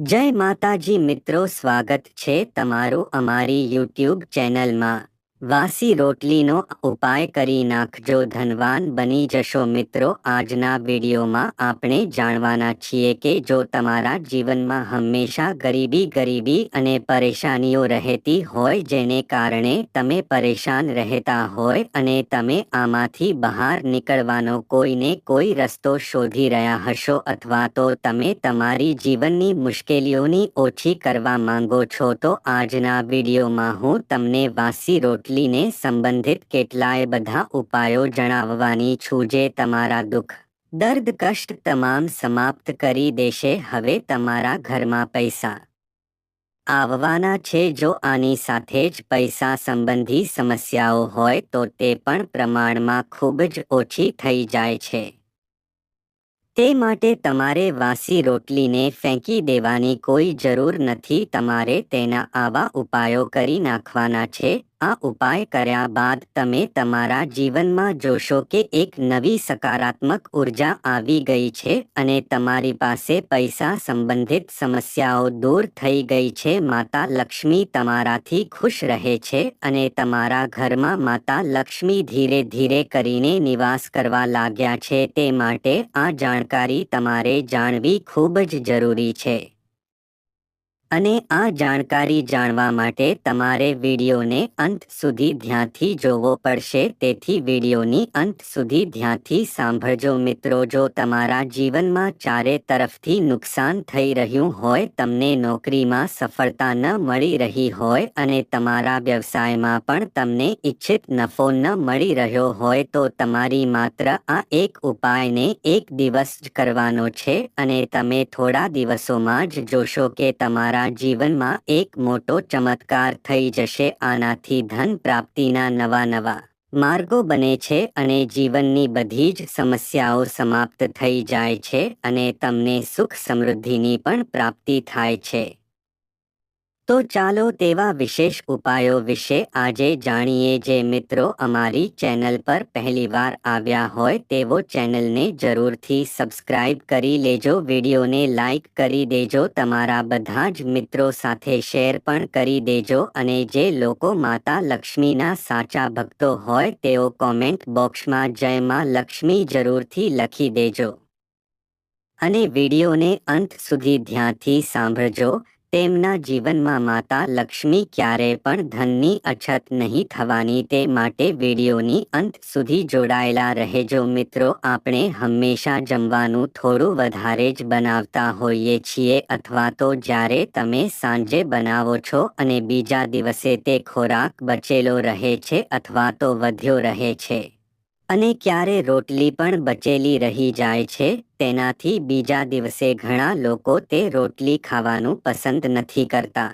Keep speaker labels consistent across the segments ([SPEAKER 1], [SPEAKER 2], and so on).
[SPEAKER 1] જય માતાજી મિત્રો સ્વાગત છે તમારું અમારી યુટ્યુબ ચેનલમાં. વાસી રોટલીનો ઉપાય કરી નાખજો ધનવાન બની જશો મિત્રો, આજના વિડીયોમાં આપણે જાણવાના છીએ કે જો તમારા જીવનમાં હંમેશા ગરીબી ગરીબી અને પરેશાનીઓ રહેતી હોય, જેને કારણે તમે પરેશાન રહેતા હોય અને તમે આમાંથી બહાર નીકળવાનો કોઈને કોઈ રસ્તો શોધી રહ્યા હશો અથવા તો તમે તમારી જીવનની મુશ્કેલીઓની ઓછી કરવા માંગો છો, તો આજના વિડીયોમાં હું તમને વાસી રોટલી રોટલીને સંબંધિત કેટલાય બધા ઉપાયો જણાવવાની છું જે તમારા દુઃખ, દર્દ, કષ્ટ તમામ સમાપ્ત કરી દેશે હવે તમારા ઘરમાં પૈસા આવવાના છે. જો આની સાથે જ પૈસા સંબંધી સમસ્યાઓ હોય તો તે પણ પ્રમાણમાં ખૂબ જ ઓછી થઈ જાય છે. તે માટે તમારે વાસી રોટલીને ફેંકી દેવાની કોઈ જરૂર નથી. તમારે તેના આવા ઉપાયો કરી નાખવાના છે. આ ઉપાય કર્યા બાદ તમે તમારા જીવનમાં જોશો કે એક નવી સકારાત્મક ઊર્જા આવી ગઈ છે અને તમારી પાસે પૈસા સંબંધિત સમસ્યાઓ દૂર થઈ ગઈ છે. માતા લક્ષ્મી તમારાથી ખુશ રહે છે અને તમારા ઘરમાં માતા લક્ષ્મી ધીરે ધીરે કરીને નિવાસ કરવા લાગ્યા છે. તે માટે આ જાણકારી તમારે જાણવી ખૂબ જ જરૂરી છે. અને આ જાણકારી જાણવા માટે તમારે વિડીયોને અંત સુધી ધ્યાનથી જોવો પડશે. તેથી વિડીયોની અંત સુધી ધ્યાનથી સાંભળજો મિત્રો. જો તમારા જીવનમાં ચારે તરફથી નુકસાન થઈ રહ્યું હોય, તમને નોકરીમાં સફળતા ન મળી રહી હોય અને તમારા વ્યવસાયમાં પણ તમને ઈચ્છિત નફો ન મળી રહ્યો હોય, તો તમારી માત્ર આ એક ઉપાયને એક દિવસ જ કરવાનો છે. અને તમે થોડા દિવસોમાં જ જોશો કે તમારા તમારા જીવનમાં એક મોટો ચમત્કાર થઈ જશે. આનાથી ધન પ્રાપ્તિના નવા નવા માર્ગો બને છે અને જીવનની બધી જ સમસ્યાઓ સમાપ્ત થઈ જાય છે અને તમને સુખ સમૃદ્ધિની પણ પ્રાપ્તિ થાય છે. તો ચાલો તેવા વિશેષ ઉપાયો વિશે આજે જાણીએ જે મિત્રો અમારી ચેનલ પર પહેલીવાર આવ્યા હોય તેવો ચેનલને જરૂરથી સબસ્ક્રાઇબ કરી લેજો, વિડીયોને લાઇક કરી દેજો, તમારા બધા જ મિત્રો સાથે શેર પણ કરી દેજો અને જે લોકો માતા લક્ષ્મીના સાચા ભક્તો હોય તેઓ કોમેન્ટ બોક્સમાં જય માં લક્ષ્મી જરૂરથી લખી દેજો. અને વિડીયોને અંત સુધી ધ્યાનથી સાંભળજો. તેમના જીવનમાં માતા લક્ષ્મી ક્યારે પણ ધનની અછત નહીં થવાની તે માટે વિડીયોની અંત સુધી જોડાયેલા રહેજો મિત્રો. આપણે હંમેશા જમવાનું થોડું વધારે જ બનાવતા હોઈએ છીએ અથવા તો જ્યારે તમે સાંજે બનાવો છો અને બીજા દિવસે તે ખોરાક બચેલો રહે છે અથવા તો વધ્યો રહે છે. અને ક્યારે રોટલી પણ બચેલી રહી જાય છે, તેનાથી બીજા દિવસે ઘણા લોકો તે રોટલી ખાવાનું પસંદ નથી કરતા.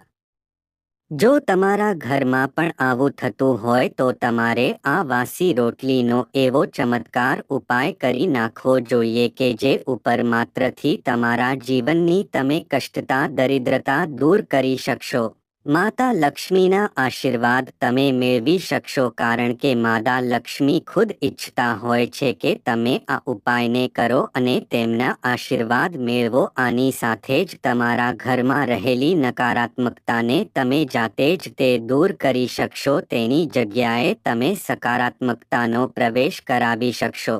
[SPEAKER 1] જો તમારા ઘરમાં પણ આવું થતું હોય તો તમારે આ વાસી રોટલીનો એવો ચમત્કાર ઉપાય કરી નાખવો જોઈએ કે જે ઉપર માત્રથી તમારા જીવનની તમે કષ્ટતા, દરિદ્રતા દૂર કરી શકશો. માતા લક્ષ્મીના આશીર્વાદ તમે મેળવી શકશો કારણ કે માતા લક્ષ્મી ખુદ ઈચ્છતા હોય છે કે તમે આ ઉપાયને કરો અને તેમના આશીર્વાદ મેળવો. આની સાથે જ તમારા ઘરમાં રહેલી નકારાત્મકતાને તમે જાતે જ તે દૂર કરી શકશો. તેની જગ્યાએ તમે સકારાત્મકતાનો પ્રવેશ કરાવી શકશો.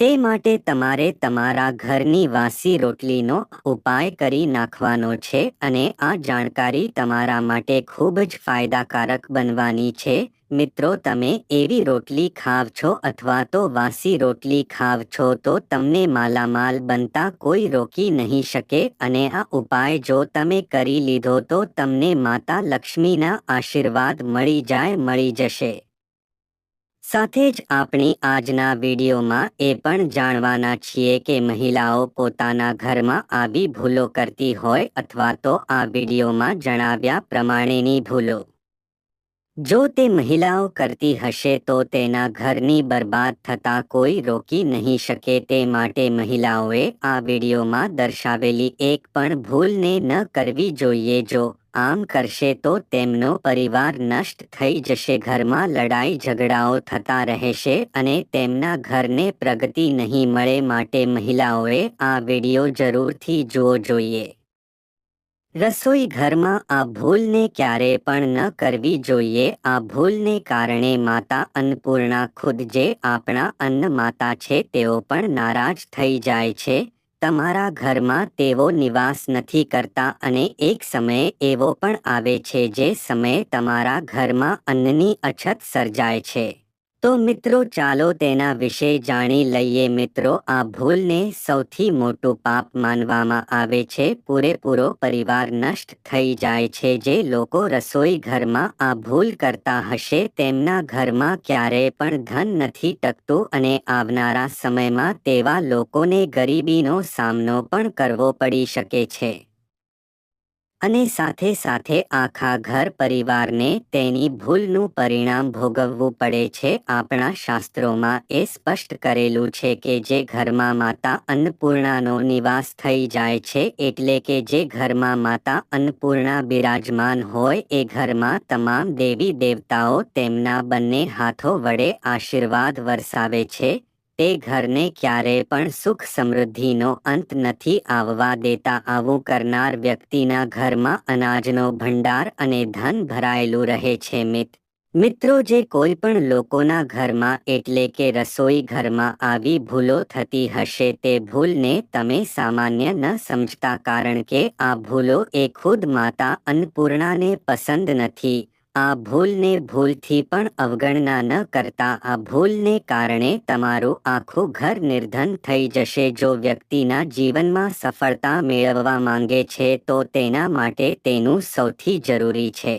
[SPEAKER 1] તે માટે તમારે તમારા ઘરની વાસી રોટલીનો ઉપાય કરી નાખવાનો છે અને આ જાણકારી તમારા માટે ખૂબ જ ફાયદાકારક બનવાની છે. મિત્રો, તમે એવી રોટલી ખાવ છો અથવા તો વાસી રોટલી ખાવ છો તો તમને માલામાલ બનતા કોઈ રોકી નહીં શકે અને આ ઉપાય જો તમે કરી લીધો તો તમને માતા લક્ષ્મીના આશીર્વાદ મળી જાય, મળી જશે. સાથે જ આપણી આજના વિડીયોમાં એ પણ જાણવાના છીએ કે મહિલાઓ પોતાના ઘરમાં આવી ભૂલો કરતી હોય અથવા તો આ વિડીયોમાં જણાવ્યા પ્રમાણેની ભૂલો. જો તે મહિલાઓ કરતી હશે તો તેના ઘરની બરબાદ થતા કોઈ રોકી નહીં શકે તે માટે મહિલાઓએ આ વિડીયોમાં દર્શાવેલી એક પણ ભૂલને ન કરવી જોઈએ જો આમ કરશે તો તેમનો પરિવાર નષ્ટ થઈ જશે. ઘરમાં લડાઈ ઝઘડાઓ થતા રહેશે અને તેમના ઘરને પ્રગતિ નહીં મળે માટે મહિલાઓએ આ વીડિયો જરૂરથી જોવો જોઈએ. રસોઈ ઘરમાં આ ભૂલને ક્યારે પણ ન કરવી જોઈએ. આ ભૂલને કારણે માતા અન્નપૂર્ણા ખુદ જે આપણા અન્ન માતા છે તેઓ પણ નારાજ થઈ જાય છે. તમારા ઘરમાં તેઓ નિવાસ નથી કરતા અને એક સમયે એવો પણ આવે છે જે સમયે તમારા ઘરમાં અન્નની અછત સર્જાય છે. તો મિત્રો, ચાલો તેના વિશે જાણી લઈએ મિત્રો. આ ભૂલને સૌથી મોટું પાપ માનવામાં આવે છે. પૂરેપૂરો પરિવાર નષ્ટ થઈ જાય છે. જે લોકો રસોઈ ઘરમાં આ ભૂલ કરતા હશે, તેમના ઘરમાં ક્યારેય પણ ધન નથી ટકતું અને આવનારા સમયમાં તેવા લોકોને ગરીબીનો સામનો પણ કરવો પડી શકે છે. અને સાથે સાથે આખા ઘર પરિવારને તેની ભૂલનું પરિણામ ભોગવવું પડે છે. આપણા શાસ્ત્રોમાં એ સ્પષ્ટ કરેલું છે કે જે ઘરમાં માતા અન્નપૂર્ણાનો નિવાસ થઈ જાય છે એટલે કે જે ઘરમાં માતા અન્નપૂર્ણા બિરાજમાન હોય એ ઘરમાં તમામ દેવી દેવતાઓ તેમના બંને હાથો વડે આશીર્વાદ વરસાવે છે. તે ઘરને ક્યારેય પણ સુખ સમૃદ્ધિનો અંત નથી આવવા દેતા. આવું કરનાર વ્યક્તિના ઘરમાં અનાજનો ભંડાર અને ધન ભરાયેલું રહે છે, મિત. મિત્રો, જે કોઈ પણ લોકોના ઘરમાં એટલે કે રસોઈ ઘરમાં આવી ભૂલો થતી હશે, તે ભૂલને તમે સામાન્ય ન સમજતા, કારણ કે આ ભૂલો એ ખુદ માતા અન્નપૂર્ણાને પસંદ નથી. આ ભૂલને ભૂલથી પણ અવગણના ન કરતા, આ ભૂલને કારણે તમારું આખું ઘર નિર્ધન થઈ જશે. જો વ્યક્તિના જીવનમાં સફળતા મેળવવા માંગે છે, તો તેના માટે તેનું સૌથી જરૂરી છે.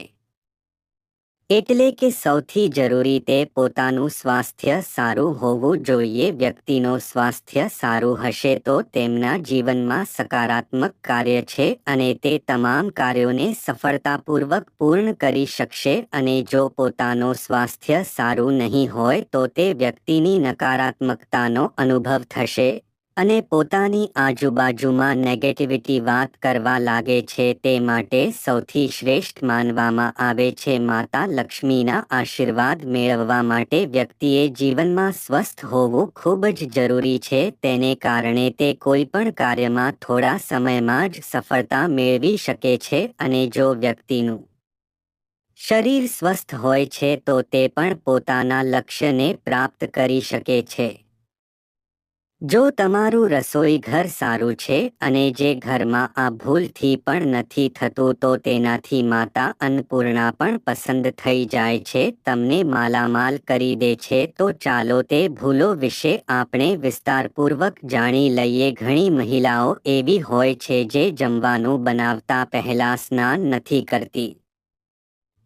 [SPEAKER 1] એટલે કે સૌથી જરૂરી તે પોતાનું સ્વાસ્થ્ય સારું હોવું જોઈએ, વ્યક્તિનું સ્વાસ્થ્ય સારું હશે તો તેમના જીવનમાં સકારાત્મક કાર્ય છે અને તે તમામ કાર્યોને સફળતાપૂર્વક પૂર્ણ કરી શકશે અને જો પોતાનું સ્વાસ્થ્ય સારું નહીં હોય તો તે વ્યક્તિની નકારાત્મકતાનો અનુભવ થશે. અને પોતાની આજુબાજુમાં નેગેટિવિટી વાત કરવા લાગે છે તે માટે સૌથી શ્રેષ્ઠ માનવામાં આવે છે માતા લક્ષ્મીના આશીર્વાદ મેળવવા માટે વ્યક્તિએ જીવનમાં સ્વસ્થ હોવું ખૂબ જ જરૂરી છે. તેને કારણે તે કોઈ પણ કાર્યમાં થોડા સમયમાં જ સફળતા મેળવી શકે છે અને જો વ્યક્તિનું શરીર સ્વસ્થ હોય છે તો તે પણ પોતાના લક્ષ્યને પ્રાપ્ત કરી શકે છે. જો તમારું રસોઈ ઘર સારું છે અને જે ઘરમાં આ ભૂલથી પણ નથી થતું તો તેનાથી માતા અન્નપૂર્ણા પણ પસંદ થઈ જાય છે, તમને માલામાલ કરી દે છે, તો ચાલો તે ભૂલો વિશે આપણે વિસ્તારપૂર્વક જાણી લઈએ. ઘણી મહિલાઓ એવી હોય છે જે જમવાનું બનાવતા પહેલા સ્નાન નથી કરતી.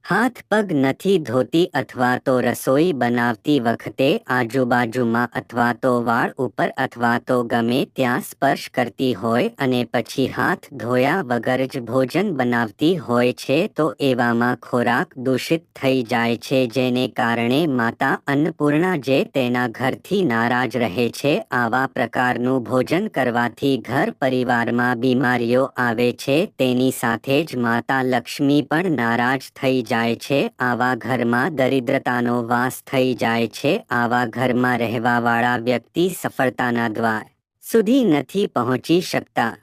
[SPEAKER 1] હાથ પગ નથી ધોતી અથવા તો રસોઈ બનાવતી વખતે આજુબાજુમાં અથવા તો વાળ ઉપર અથવા તો ગમે ત્યાં સ્પર્શ કરતી હોય અને પછી હાથ ધોયા વગર જ ભોજન બનાવતી હોય છે, તો એવામાં ખોરાક દૂષિત થઈ જાય છે, જેને કારણે માતા અન્નપૂર્ણા જે તેના ઘરથી નારાજ રહે છે, આવા પ્રકારનું ભોજન કરવાથી ઘર પરિવારમાં બીમારીઓ આવે છે, તેની સાથે જ માતા લક્ષ્મી પણ નારાજ થઈ જાય જાય છે, આવા ઘરમાં દરિદ્રતાનો વાસ થઈ જાય છે, આવા ઘરમાં રહેવાવાળા વ્યક્તિ સફળતાના દ્વાર સુધી નથી પહોંચી શકતા.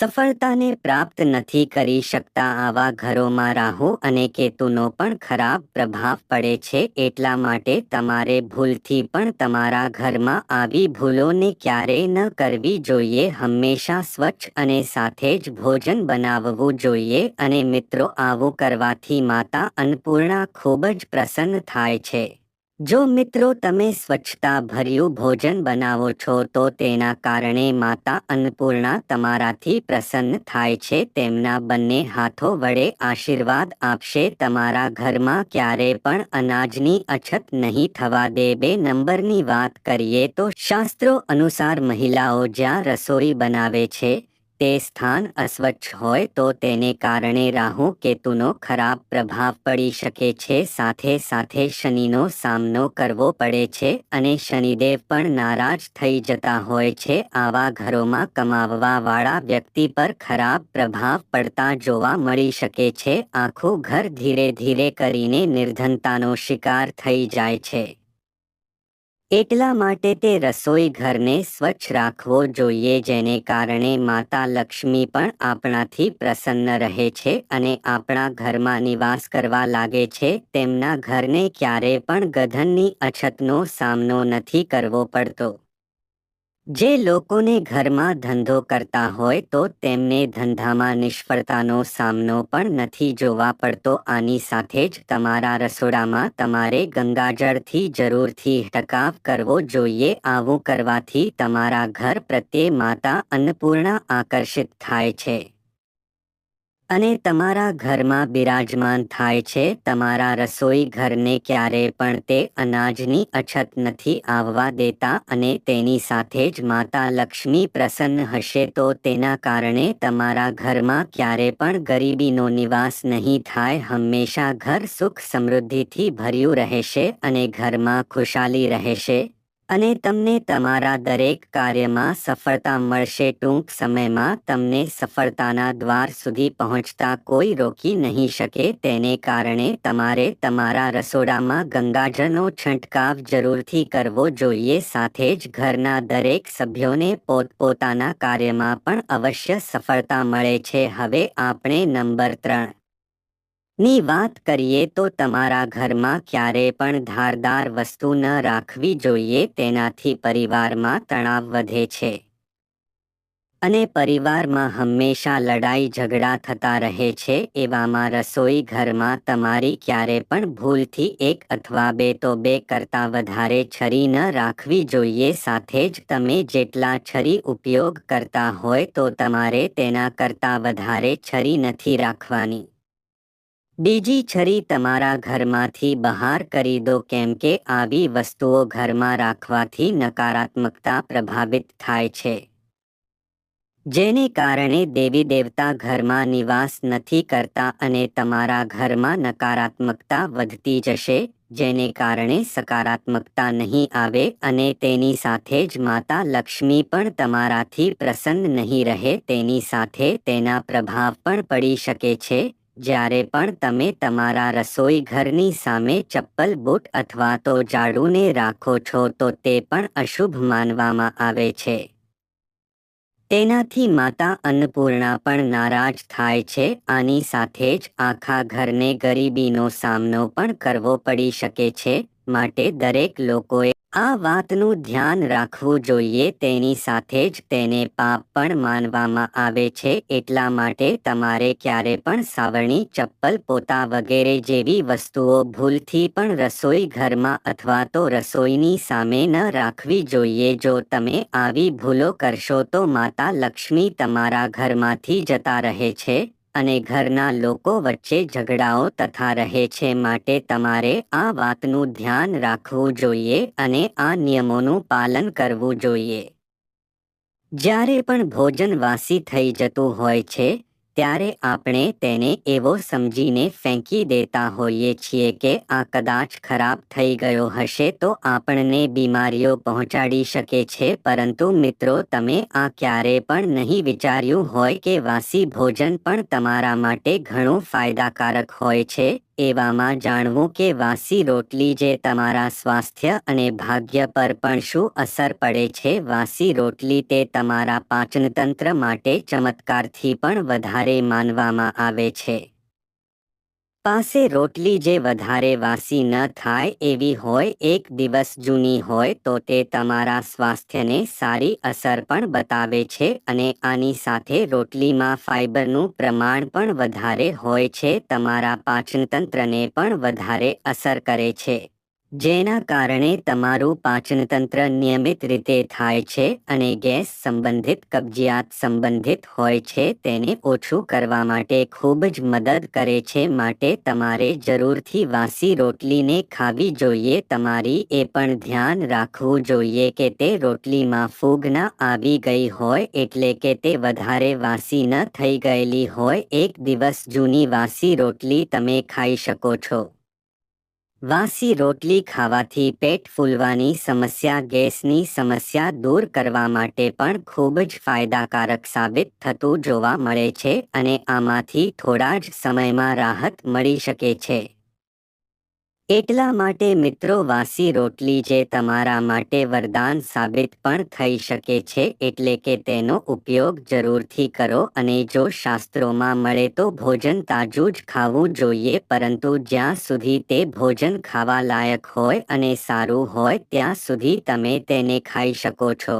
[SPEAKER 1] સફળતાને પ્રાપ્ત નથી કરી શકતા આવા ઘરોમાં રાહુ અને કેતુનો પણ ખરાબ પ્રભાવ પડે છે એટલા માટે તમારે ભૂલથી પણ તમારા ઘરમાં આવી ભૂલોને ક્યારેય ન કરવી જોઈએ. હંમેશા સ્વચ્છ અને સાથે જ ભોજન બનાવવું જોઈએ અને મિત્રો, આવું કરવાથી માતા અન્નપૂર્ણા ખૂબ જ પ્રસન્ન થાય છે. જો મિત્રો તમે સ્વચ્છતા ભર્યું ભોજન બનાવો છો, તો તેના કારણે માતા અન્નપૂર્ણા તમારાથી પ્રસન્ન થાય છે, તેમના બંને હાથો વડે આશીર્વાદ આપશે, તમારા ઘરમાં ક્યારે પણ અનાજની અછત નહીં થવા દે. બે નંબરની વાત કરીએ તો શાસ્ત્રો અનુસાર મહિલાઓ જ્યાં રસોઈ બનાવે છે તે સ્થાન અસ્વચ્છ હોય તો તેને કારણે રાહુ કેતુનો ખરાબ પ્રભાવ પડી શકે છે. સાથે સાથે શનિનો સામનો કરવો પડે છે અને શનિદેવ પણ નારાજ થઈ જતા હોય છે. આવા ઘરોમાં કમાવવાવાળા વ્યક્તિ પર ખરાબ પ્રભાવ પડતા જોવા મળી શકે છે. આખું ઘર ધીરે ધીરે કરીને નિર્ધનતાનો શિકાર થઈ જાય છે. એટલા માટે તે રસોઈ ઘરને સ્વચ્છ રાખવો જોઈએ જેને કારણે માતા લક્ષ્મી પણ આપણાથી પ્રસન્ન રહે છે અને આપણા ઘરમાં નિવાસ કરવા લાગે છે તેમના ઘરને ક્યારે પણ ગધનની અછતનો સામનો નથી કરવો પડતો. જે લોકોને ઘરમાં ધંધો કરતા હોય તો તેમને ધંધામાં નિષ્ફળતાનો સામનો પણ નથી જોવા પડતો. આની સાથે જ તમારા રસોડામાં તમારે ગંગાજળથી જરૂરથી ટકાવ કરવો જોઈએ. આવું કરવાથી તમારા ઘર પ્રત્યે માતા અન્નપૂર્ણા આકર્ષિત થાય છે. અને તમારા ઘરમાં બિરાજમાન થાય છે, તમારા રસોઈ ઘરને ક્યારે પણ તે અનાજની અછત નથી આવવા દેતા અને તેની સાથે જ માતા લક્ષ્મી પ્રસન્ન હશે તો તેના કારણે તમારા ઘરમાં ક્યારે પણ ગરીબીનો નિવાસ નહીં થાય, હંમેશા ઘર સુખ સમૃદ્ધિથી ભર્યું રહેશે અને ઘરમાં ખુશાલી રહેશે. અને તમને તમારા દરેક કાર્યમાં સફળતા મળશે. ટૂંક સમયમાં તમને સફળતાના દ્વાર સુધી પહોંચતા કોઈ રોકી નહીં શકે. તેને કારણે તમારે તમારા રસોડામાં ગંગાજળનો છંટકાવ જરૂરથી કરવો જોઈએ. સાથે જ ઘરના દરેક સભ્યોને પોતપોતાના કાર્યમાં પણ અવશ્ય સફળતા મળે છે. હવે આપણે નંબર ત્રણ ની વાત કરીએ તો તમારા ઘરમાં ક્યારે પણ ધારદાર વસ્તુ ન રાખવી જોઈએ, તેનાથી પરિવારમાં તણાવ વધે છે. અને પરિવારમાં હંમેશા લડાઈ ઝઘડા થતા રહે છે, એવામાં રસોઈ ઘરમાં તમારી ક્યારે પણ ભૂલથી એક અથવા બે તો બે કરતા વધારે છરી ન રાખવી જોઈએ, સાથે જ તમે જેટલા છરી ઉપયોગ કરતા હોય તો તમારે તેના કરતા વધારે છરી નથી રાખવાની. બીજી છરી તમારા ઘરમાંથી બહાર કરી દો કેમ કે આવી વસ્તુઓ ઘરમાં રાખવાથી નકારાત્મકતા પ્રભાવિત થાય છે. જેને કારણે દેવી દેવતા ઘરમાં નિવાસ નથી કરતા અને તમારા ઘરમાં નકારાત્મકતા વધતી જશે, જેને કારણે સકારાત્મકતા નહીં આવે અને તેની સાથે જ માતા લક્ષ્મી પણ તમારાથી પ્રસન્ન નહીં રહે, તેની સાથે તેના પ્રભાવ પણ પડી શકે છે જ્યારે પણ તમે તમારા રસોઈ ઘરની સામે ચપ્પલ, બૂટ અથવા તો જાડુને રાખો છો, તો તે પણ અશુભ માનવામાં આવે છે. તેનાથી માતા અન્નપૂર્ણા પણ નારાજ થાય છે. આની સાથે જ આખા ઘરને ગરીબીનો સામનો પણ કરવો પડી શકે છે. માટે દરેક લોકોએ આ વાતનું ધ્યાન રાખવું જોઈએ. તેની સાથે જ તેને પાપ પણ માનવામાં આવે છે. એટલા માટે તમારે ક્યારે પણ સાવરણી, ચપ્પલ, પોતા વગેરે જેવી વસ્તુઓ ભૂલથી પણ રસોઈ ઘરમાં અથવા તો રસોઈની સામે ન રાખવી જોઈએ. જો તમે આવી ભૂલો કરશો તો માતા લક્ષ્મી તમારા ઘરમાંથી જતા રહે છે. અને ઘરના લોકો વચ્ચે ઝઘડાઓ તથા રહે છે માટે તમારે આ વાતનું ધ્યાન રાખવું જોઈએ અને આ નિયમોનું પાલન કરવું જોઈએ. જ્યારે પણ ભોજન વાસી થઈ જતું હોય છે ત્યારે આપણે તેને એવો સમજીને ફેંકી દેતા હોઈએ છીએ કે આ કદાચ ખરાબ થઈ ગયો હશે તો આપણને બીમારીઓ પહોંચાડી શકે છે. પરંતુ મિત્રો, તમે આ ક્યારે પણ નહીં વિચાર્યું હોય કે વાસી ભોજન પણ તમારા માટે ઘણું ફાયદાકારક હોય છે. એવામાં જાણવું કે વાસી રોટલી જે તમારા સ્વાસ્થ્ય અને ભાગ્ય પર પણ શું અસર પડે છે? વાસી રોટલી તે તમારા પાચનતંત્ર માટે ચમત્કારથી પણ વધારે માનવામાં આવે છે. પાસે રોટલી જે વધારે વાસી ન થાય એવી હોય, એક દિવસ જૂની હોય, તો તે તમારા સ્વાસ્થ્યને સારી અસર પણ બતાવે છે અને આની સાથે રોટલીમાં ફાઇબરનું પ્રમાણ પણ વધારે હોય છે. તમારા પાચનતંત્રને પણ વધારે અસર કરે છે. જેના કારણે તમારું પાચનતંત્ર નિયમિત રીતે થાય છે અને ગેસ સંબંધિત કબજિયાત સંબંધિત હોય છે તેને ઓછું કરવા માટે ખૂબ જ મદદ કરે છે માટે તમારે જરૂરથી વાસી રોટલીને ખાવી જોઈએ. તમારી એ પણ ધ્યાન રાખવું જોઈએ કે તે રોટલીમાં ફૂગ ન આવી ગઈ હોય એટલે કે તે વધારે વાસી ન થઈ ગયેલી હોય. એક દિવસ જૂની વાસી રોટલી તમે ખાઈ શકો છો. વાસી રોટલી ખાવાથી પેટ ફૂલવાની સમસ્યા, ગેસની સમસ્યા દૂર કરવા માટે પણ ખૂબ જ ફાયદાકારક સાબિત થતું જોવા મળે છે અને આમાંથી થોડા જ સમયમાં રાહત મળી શકે છે. એટલા માટે મિત્રો વાસી રોટલી જે તમારા માટે વરદાન સાબિત પણ થઈ શકે છે એટલે કે તેનો ઉપયોગ જરૂરથી કરો અને જો શાસ્ત્રોમાં મળે તો ભોજન તાજું જ ખાવું જોઈએ પરંતુ જ્યાં સુધી તે ભોજન ખાવા લાયક હોય અને સારું હોય ત્યાં સુધી તમે તેને ખાઈ શકો છો.